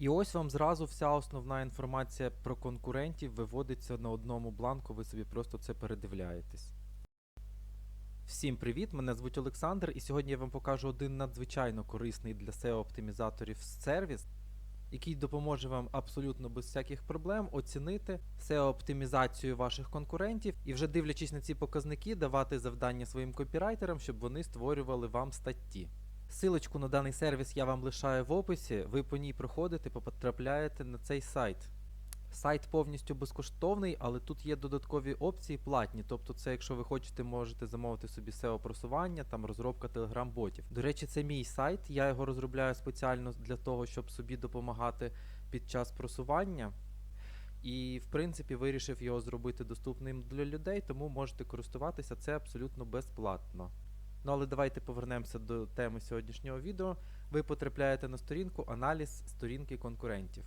І ось вам зразу вся основна інформація про конкурентів виводиться на одному бланку, ви собі просто це передивляєтесь. Всім привіт! Мене звуть Олександр, і сьогодні я вам покажу один надзвичайно корисний для SEO-оптимізаторів сервіс, який допоможе вам абсолютно без всяких проблем оцінити SEO-оптимізацію ваших конкурентів і вже дивлячись на ці показники, давати завдання своїм копірайтерам, щоб вони створювали вам статті. Силочку на даний сервіс я вам лишаю в описі, ви по ній проходите, потрапляєте на цей сайт. Сайт повністю безкоштовний, але тут є додаткові опції платні. Тобто, це, якщо ви хочете, можете замовити собі SEO-просування, там розробка телеграм-ботів. До речі, це мій сайт. Я його розробляю спеціально для того, щоб собі допомагати під час просування. І, в принципі, вирішив його зробити доступним для людей, тому можете користуватися це абсолютно безплатно. Ну але давайте повернемося до теми сьогоднішнього відео. Ви потрапляєте на сторінку аналіз сторінки конкурентів.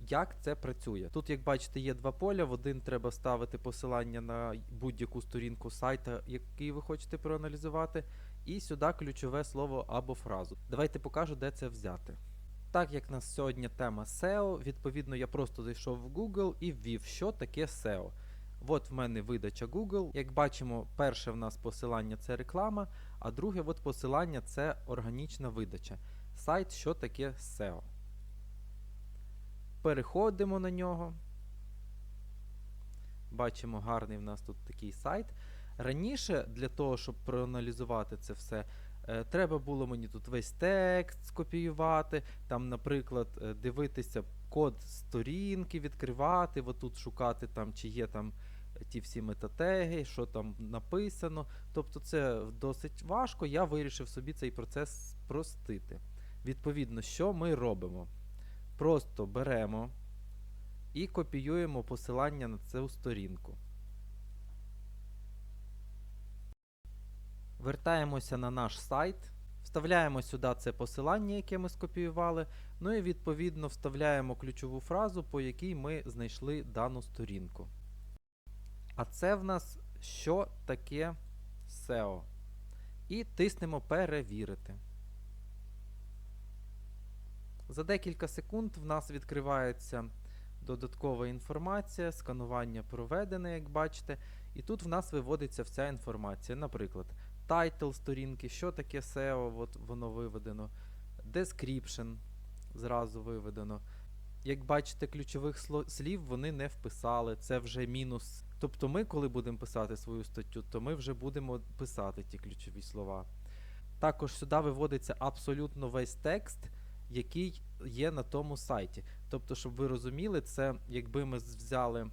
Як це працює? Тут, як бачите, є два поля. В один треба ставити посилання на будь-яку сторінку сайта, який ви хочете проаналізувати, і сюди ключове слово або фразу. Давайте покажу, де це взяти. Так як нас сьогодні тема SEO, відповідно, я просто зайшов в Google і ввів, що таке SEO. От в мене видача Google. Як бачимо, перше в нас посилання це реклама, а друге от посилання це органічна видача. Сайт, що таке SEO. Переходимо на нього. Бачимо, гарний в нас тут такий сайт. Раніше, для того, щоб проаналізувати це все, е, треба було мені тут весь текст скопіювати, там, наприклад, е, дивитися код сторінки, відкривати, отут шукати, там, чи є там ті всі метатеги, що там написано. Тобто це досить важко. Я вирішив собі цей процес спростити. Відповідно, що ми робимо? Просто беремо і копіюємо посилання на цю сторінку. Вертаємося на наш сайт, вставляємо сюди це посилання, яке ми скопіювали, ну і відповідно вставляємо ключову фразу, по якій ми знайшли дану сторінку. А це в нас що таке SEO. І тиснемо перевірити. За декілька секунд в нас відкривається додаткова інформація, сканування проведене, як бачите. І тут в нас виводиться вся інформація. Наприклад, тайтл сторінки, що таке SEO, от воно виведено, description зразу виведено. Як бачите, ключових слів вони не вписали, це вже мінус. Тобто ми, коли будемо писати свою статтю, то ми вже будемо писати ті ключові слова. Також сюди виводиться абсолютно весь текст, який є на тому сайті. Тобто, щоб ви розуміли, це якби ми взяли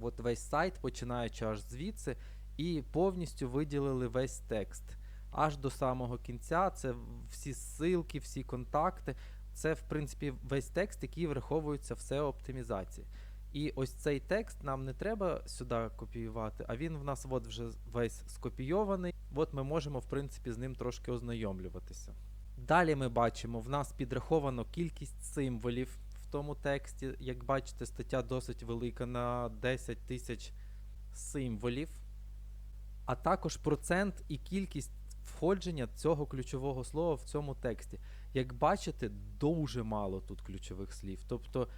от весь сайт, починаючи аж звідси, і повністю виділили весь текст. Аж до самого кінця, це всі ссылки, всі контакти. Це, в принципі, весь текст, який враховується в SEO оптимізації. І ось цей текст нам не треба сюди копіювати, а він в нас от вже весь скопійований. От ми можемо, в принципі, з ним трошки ознайомлюватися. Далі ми бачимо, в нас підраховано кількість символів в тому тексті. Як бачите, стаття досить велика на 10 тисяч символів. А також процент і кількість входження цього ключового слова в цьому тексті. Як бачите, дуже мало тут ключових слів. Тобто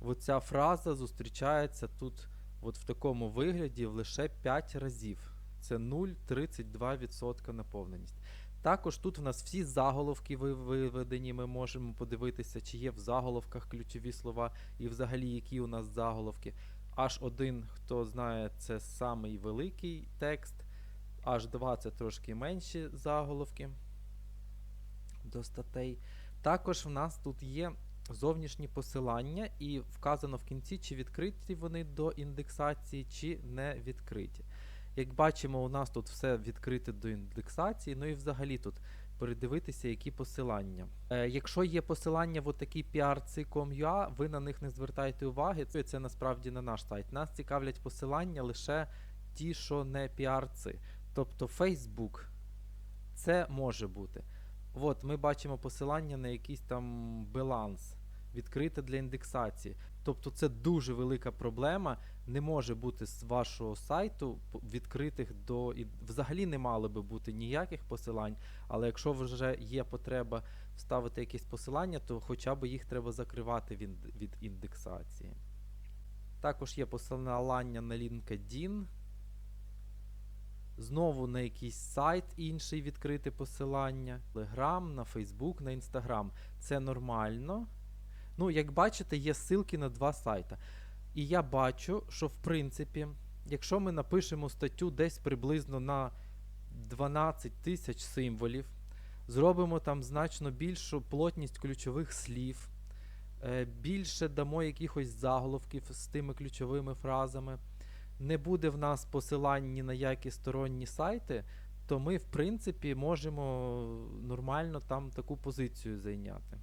оця фраза зустрічається тут от в такому вигляді лише 5 разів. Це 0,32% наповненість. Також тут в нас всі заголовки виведені, ми можемо подивитися, чи є в заголовках ключові слова і взагалі які у нас заголовки. H1, хто знає, це самий великий текст. H2 це трошки менші заголовки до статей. Також в нас тут є зовнішні посилання, і вказано в кінці, чи відкриті вони до індексації, чи не відкриті. Як бачимо, у нас тут все відкрите до індексації, ну і взагалі тут передивитися, які посилання. Е, Якщо є посилання в отакі prc.com.ua, ви на них не звертайте уваги, це насправді не наш сайт. Нас цікавлять посилання лише ті, що не PRC. Тобто Facebook. Це може бути. От, ми бачимо посилання на якийсь там баланс. відкрите для індексації. Тобто це дуже велика проблема. Не може бути з вашого сайту відкритих до і взагалі не мало би бути ніяких посилань. Але якщо вже є потреба вставити якісь посилання, то хоча б їх треба закривати від, від індексації. Також є посилання на LinkedIn. Знову на якийсь сайт інший відкрити посилання. Telegram, на Facebook, на Instagram. Це нормально. Ну, як бачите, є ссылки на два сайти. І я бачу, що в принципі, якщо ми напишемо статтю десь приблизно на 12 тисяч символів, зробимо там значно більшу плотність ключових слів, е, більше дамо якихось заголовків з тими ключовими фразами, не буде в нас посилань ні на які сторонні сайти, то ми, в принципі, можемо нормально там таку позицію зайняти.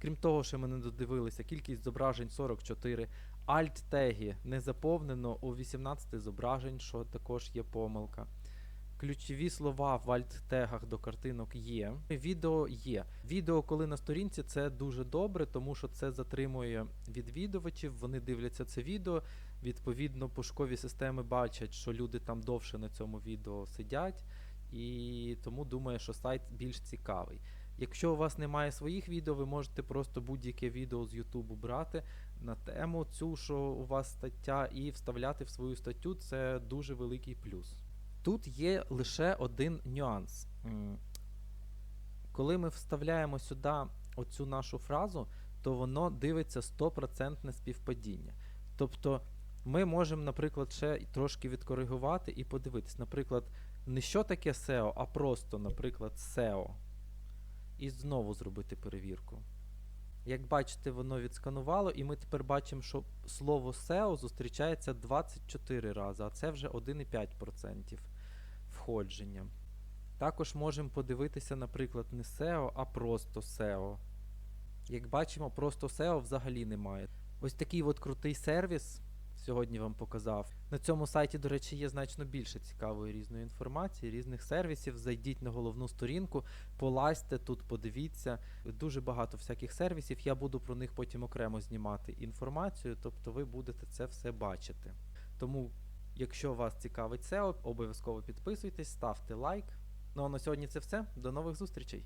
Крім того, що ми не додивилися, кількість зображень 44, альт-теги не заповнено у 18 зображень, що також є помилка. Ключові слова в alt-тегах до картинок є. Відео є. Відео, коли на сторінці, це дуже добре, тому що це затримує відвідувачів, вони дивляться це відео. Відповідно, пошукові системи бачать, що люди там довше на цьому відео сидять, і тому думаю, що сайт більш цікавий. Якщо у вас немає своїх відео, ви можете просто будь-яке відео з YouTube брати на тему цю, що у вас стаття, і вставляти в свою статтю. Це дуже великий плюс. Тут є лише один нюанс. Коли ми вставляємо сюди оцю нашу фразу, то воно дивиться 100% співпадіння. Тобто ми можемо, наприклад, ще трошки відкоригувати і подивитись. Наприклад, не що таке SEO, а просто, наприклад, SEO. І знову зробити перевірку. Як бачите, воно відсканувало, і ми тепер бачимо, що слово SEO зустрічається 24 рази, а це вже 1,5% входження. Також можемо подивитися, наприклад, не SEO, а просто SEO. Як бачимо, просто SEO взагалі немає. Ось такий от крутий сервіс сьогодні вам показав. На цьому сайті, до речі, є значно більше цікавої різної інформації, різних сервісів. Зайдіть на головну сторінку, полазьте тут, подивіться. Дуже багато всяких сервісів. Я буду про них потім окремо знімати інформацію, тобто ви будете це все бачити. Тому, якщо вас цікавить SEO, обов'язково підписуйтесь, ставте лайк. Ну а на сьогодні це все. До нових зустрічей!